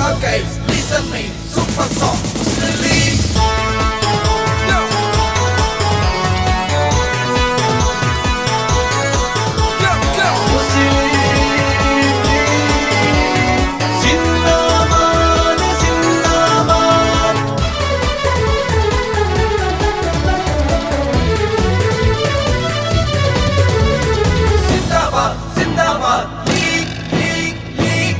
okay, listen me, super song.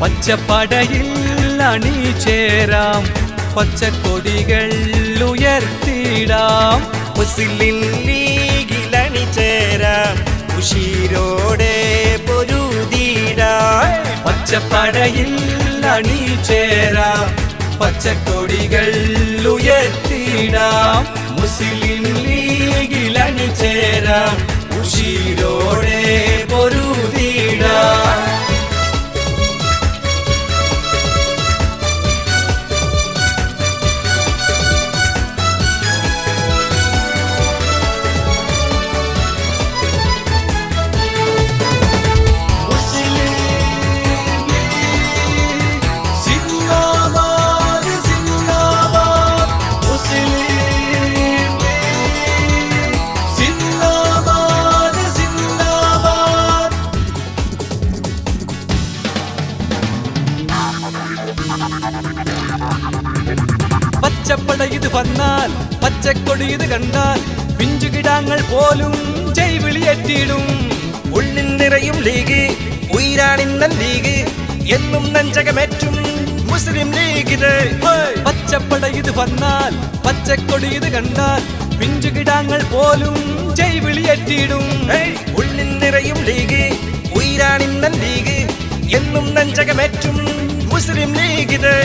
പച്ചപ്പടയിൽ അണിചേരാം പച്ചക്കൊടികൾ ഉയർത്തിടാം. മുസ്ലിം ലീഗിലണി ചേരാം. ഉഷീരോടെ പൊരുതിടാം പച്ചപ്പടയിൽ അണിചേരാം പച്ചക്കൊടികൾ ഉയർത്തിടാം. മുസ്ലിം ലീഗിൽ അണിചേരാം ഉഷീരോടെ പച്ചപ്പട ഇത് വന്നാൽ പച്ചക്കൊടി ഇത് കണ്ടാൽ പിഞ്ചുകിടാങ്ങൾ പോലും ജൈവിളിയെത്തിയിടും ഉള്ളിൽ നിറയും ലീഗ് ഉയരാണിന്നൻ ലീഗ് എന്നും നെഞ്ചകമേറ്റും മുസ്ലിം ലീഗിത് പച്ചപ്പട ഇത് വന്നാൽ പച്ചക്കൊടി ഇത് കണ്ടാൽ പിഞ്ചുകിടാങ്ങൾ പോലും ജൈവിളിയെത്തിയിടും ഉള്ളിൽ നിറയും ലീഗ് ഉയരാണിന്നൻ ലീഗ് എന്നും നെഞ്ചകമേറ്റും മുസ്ലിം ലീഗിത്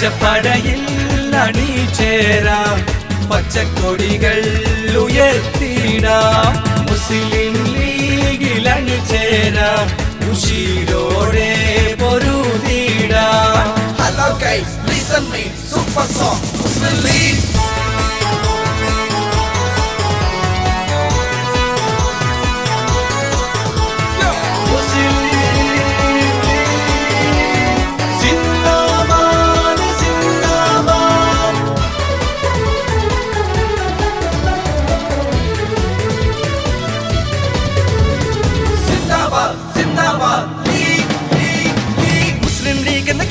പച്ചപ്പടയിൽ അണിചേരാം പച്ചക്കൊടികൾ ഉയർത്തിടാം മുസ്ലിം ലീഗിൽ അണിചേരാം ഉഷീരോടെ പൊരുതിടാം hello guys listen me super song Muslim League.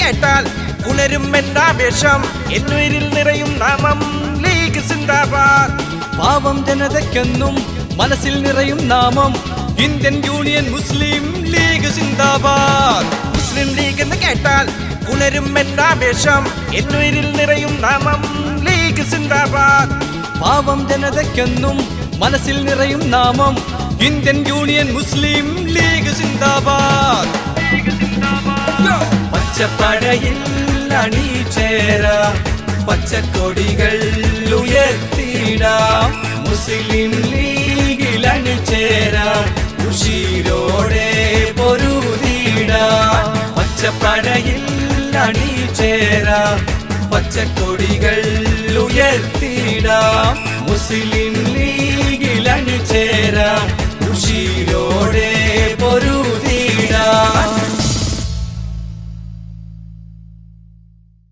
കേട്ടാൽ ഉണരും എന്നാവേശം എന്നുയിരിൽ നിറയും നാമം ലീഗ് സിന്ദാബാദ്. പാവം ജനതയ്ക്കെന്നും മനസ്സിൽ നിറയും നാമം ഇന്ത്യൻ യൂണിയൻ മുസ്ലിം ലീഗ് സിന്ദാബാദ്. മുസ്ലിം ലീഗ് എന്ന് കേട്ടാൽ ഉണരും എന്നാവേശം എന്നുയിരിൽ നിറയും നാമം ലീഗ് സിന്ദാബാദ്. പാവം ജനതയ്ക്കെന്നും മനസ്സിൽ നിറയും നാമം ഇന്ത്യൻ യൂണിയൻ മുസ്ലിം ലീഗ് പച്ചപ്പടയിൽ അണിചേരാ പച്ചക്കൊടികൾ ഉയർത്തിടാം മുസ്ലിം ലീഗിൽ അണിചേരാം ഉഷീരോടെ പൊരുതിടാം പച്ചപ്പടയിൽ അണിചേരാം പച്ചക്കൊടികൾ ഉയർത്തിടാം മുസ്ലിം ലീഗിൽ അണിചേരാം